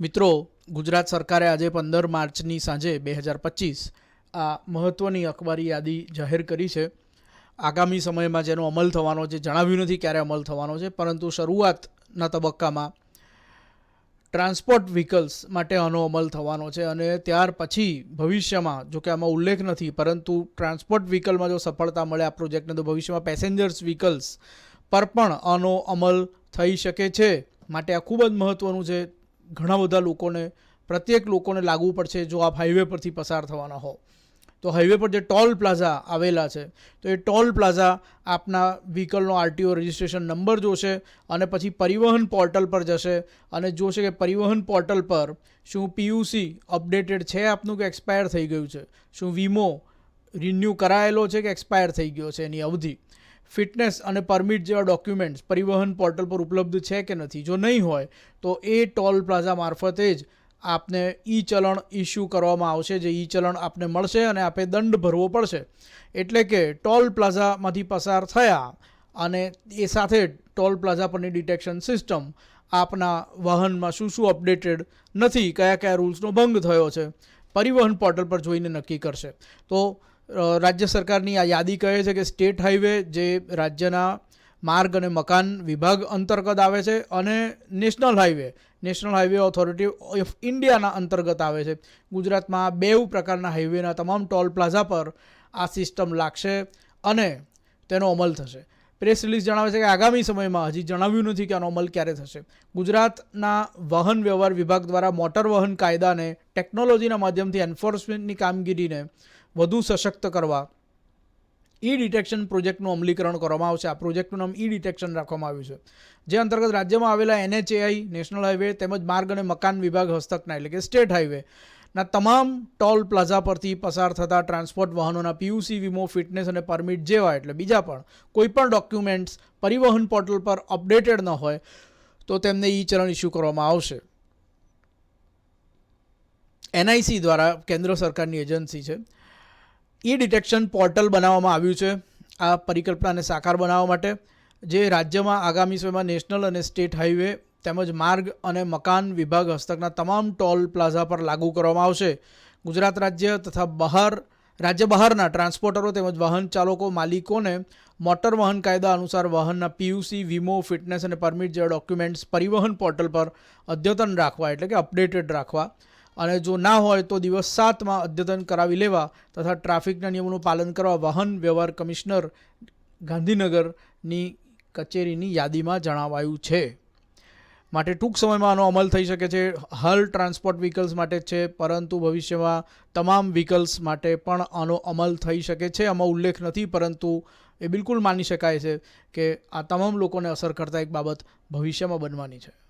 મિત્રો, ગુજરાત સરકારે આજે પંદર માર્ચની સાંજે બે હજાર પચીસ આ મહત્ત્વની અખબારી યાદી જાહેર કરી છે. આગામી સમયમાં જેનો અમલ થવાનો છે, જણાવ્યું નથી ક્યારે અમલ થવાનો છે, પરંતુ શરૂઆતના તબક્કામાં ટ્રાન્સપોર્ટ વ્હીકલ્સ માટે આનો અમલ થવાનો છે અને ત્યાર પછી ભવિષ્યમાં, જો કે આમાં ઉલ્લેખ નથી, પરંતુ ટ્રાન્સપોર્ટ વ્હીકલમાં જો સફળતા મળે, આ પ્રોજેક્ટને તો ભવિષ્યમાં પેસેન્જર્સ વ્હીકલ્સ પર પણ આનો અમલ થઈ શકે છે. માટે આ ખૂબ જ મહત્ત્વનું છે. ઘણા બધા લોકોને, પ્રત્યેક લોકોને લાગવું પડશે જો આપ હાઈવે પરથી પસાર થવાના હો. તો હાઈવે પર જે ટોલ પ્લાઝા આવેલા છે, તો એ ટોલ પ્લાઝા આપના વ્હીકલનો આરટીઓ રજિસ્ટ્રેશન નંબર જોશે અને પછી પરિવહન પોર્ટલ પર જશે અને જોશે કે પરિવહન પોર્ટલ પર શું પીયુસી અપડેટેડ છે આપનું કે એક્સપાયર થઈ ગયું છે? શું વીમો રિન્યૂ કરાયેલો છે કે એક્સપાયર થઈ ગયો છે એની અવધિ? ફિટનેસ અને પરમિટ જેવા ડોક્યુમેન્ટ્સ પરિવહન પોર્ટલ પર ઉપલબ્ધ છે કે નથી? જો નહીં હોય, તો એ ટોલ પ્લાઝા મારફતે જ આપને ઈ ચલણ ઇસ્યુ કરવામાં આવશે, જે ઈ ચલણ આપને મળશે અને આપે દંડ ભરવો પડશે. એટલે કે ટોલ પ્લાઝામાંથી પસાર થયા અને એ સાથે ટોલ પ્લાઝા પરની ડિટેક્શન સિસ્ટમ આપના વાહનમાં શું શું અપડેટેડ નથી, કયા કયા રૂલ્સનો ભંગ થયો છે, પરિવહન પોર્ટલ પર જોઈને નક્કી કરશે. તો રાજ્ય સરકારની આ યાદી કહે છે કે સ્ટેટ હાઈવે જે રાજ્યના માર્ગ અને મકાન વિભાગ અંતર્ગત આવે છે અને national highway national highway authority of ઇન્ડિયાના અંતર્ગત આવે છે. ગુજરાતમાં બેઉ પ્રકારના હાઈવેના તમામ ટોલ પ્લાઝા પર આ સિસ્ટમ લાગશે અને તેનો અમલ થશે. પ્રેસ રિલીઝ જણાવે છે કે આગામી સમયમાં હજી જણાવ્યું નથી કે આનો અમલ ક્યારે થશે. ગુજરાતના વાહન વ્યવહાર વિભાગ દ્વારા મોટર વાહન કાયદાને ટેકનોલોજીના માધ્યમથી એન્ફોર્સમેન્ટની કામગીરીને વધુ સશક્ત કરવા. ઈ ડિટેક્શન પ્રોજેક્ટનું અમલીકરણ કરવામાં આવશે. આ પ્રોજેક્ટનું નામ ઈ ડિટેક્શન રાખવામાં આવ્યું છે. જે અંતર્ગત રાજ્યમાં આવેલા એનએચએઆઈ, નેશનલ હાઈવે તેમજ માર્ગ અને મકાન વિભાગ હસ્તકના એટલે કે સ્ટેટ હાઈવે ના તમામ ટોલ પ્લાઝા પરથી પસાર થતા ટ્રાન્સપોર્ટ વાહનોના પીયુસી વીમો, ફિટનેસ અને પરમિટ જેવા એટલે બીજા પણ કોઈપણ ડોક્યુમેન્ટ્સ પરિવહન પોર્ટલ પર અપડેટેડ ન હોય તો તેમને ઈ ચલણ ઇસ્યુ કરવામાં આવશે. એનઆઈસી દ્વારા કેન્દ્ર સરકારની એજન્સી છે. ઈ ડિટેક્શન પોર્ટલ બનાવવામાં આવ્યું છે આ પરિકલ્પનાને સાકાર બનાવવા માટે, જે રાજ્યમાં આગામી સમયમાં નેશનલ અને સ્ટેટ હાઈવે તેમજ માર્ગ અને મકાન વિભાગ હસ્તકના તમામ ટોલ પ્લાઝા પર લાગુ કરવામાં આવશે. ગુજરાત રાજ્ય તથા બહાર, રાજ્ય બહારના ટ્રાન્સપોર્ટરો તેમજ વાહન ચાલકો માલિકોને મોટર વાહન કાયદા અનુસાર વાહનના પીયુસી વીમો, ફિટનેસ અને પરમિટ જેવા ડોક્યુમેન્ટ્સ પરિવહન પોર્ટલ પર અદ્યતન રાખવા, એટલે કે અપડેટેડ રાખવા અને જો ના હોય તો દિવસ સાતમાં અદ્યતન કરાવી લેવા તથા ટ્રાફિકના નિયમોનું પાલન કરવા વાહન વ્યવહાર કમિશનર ગાંધીનગરની કચેરીની યાદીમાં જણાવાયું છે. માટે ટૂંક સમયમાં આનો અમલ થઈ શકે છે. હાલ ટ્રાન્સપોર્ટ વ્હીકલ્સ માટે છે, પરંતુ ભવિષ્યમાં તમામ વ્હીકલ્સ માટે પણ આનો અમલ થઈ શકે છે. આમાં ઉલ્લેખ નથી, પરંતુ એ બિલકુલ માની શકાય છે કે આ તમામ લોકોને અસર કરતા એક બાબત ભવિષ્યમાં બનવાની છે.